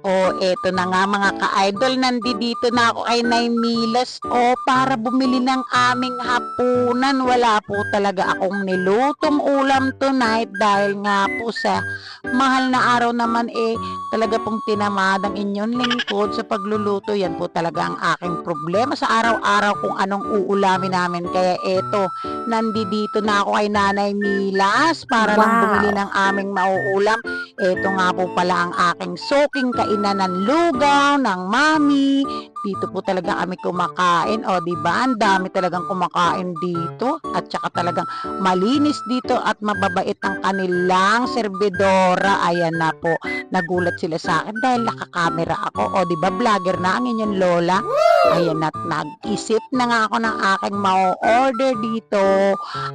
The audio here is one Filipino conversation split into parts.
O, eto na nga mga ka-idol, nandito na ako kay Nay Milas. O, para bumili ng aming hapunan. Wala po talaga akong nilutong ulam tonight dahil nga po sa mahal na araw naman eh, talaga pong tinamad ang inyong lingkod sa pagluluto. Yan po talaga ang aking problema sa araw-araw kung anong uulamin namin. Kaya eto, nandito na ako kay Nanay Milas para lang Wow. bumili ng aming mauulam. Ito nga po pala ang aking soking kainan ng lugaw, ng mami. Dito po talaga kami kumakain. O, di ba? Ang dami talagang kumakain dito. At saka talagang malinis dito at mababait ang kanilang servidora. Ayan na po. Nagulat sila sa akin dahil nakakamera ako. O, di ba? Vlogger na ang inyong lola. Ayan at nag-isip na nga ako ng aking mau-order dito.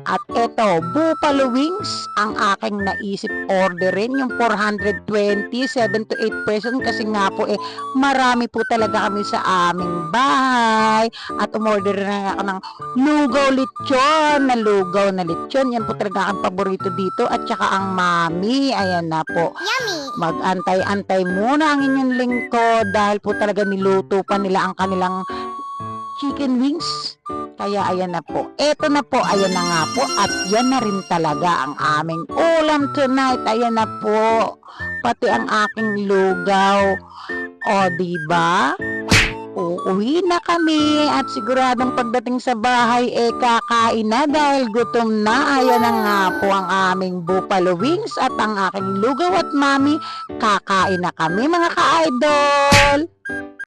At eto, buffalo wings ang aking naisip orderin. Yung 420, 7 to 8 pesos. Kasi nga po eh, marami po talaga kami sa aming bahay. At umorder na ako ng lugaw lechon. Na lugaw na lechon. Yan po talaga ang paborito dito. At saka ang mami. Ayan na po Yummy! mag-antay-antay muna ang inyong lingkod dahil po talaga niluto pa nila ang kanilang chicken wings. Kaya ayan na po. Eto na po, ayan na nga po. At yan na rin talaga ang aming ulam tonight. Ayan na po. Pati ang aking lugaw. O, di ba? Uuwi na kami at siguradong pagdating sa bahay eh kakain na dahil gutom na. Ayan na nga po ang aming buffalo wings at ang aking lugaw at mami. Kakain na kami mga ka-idol.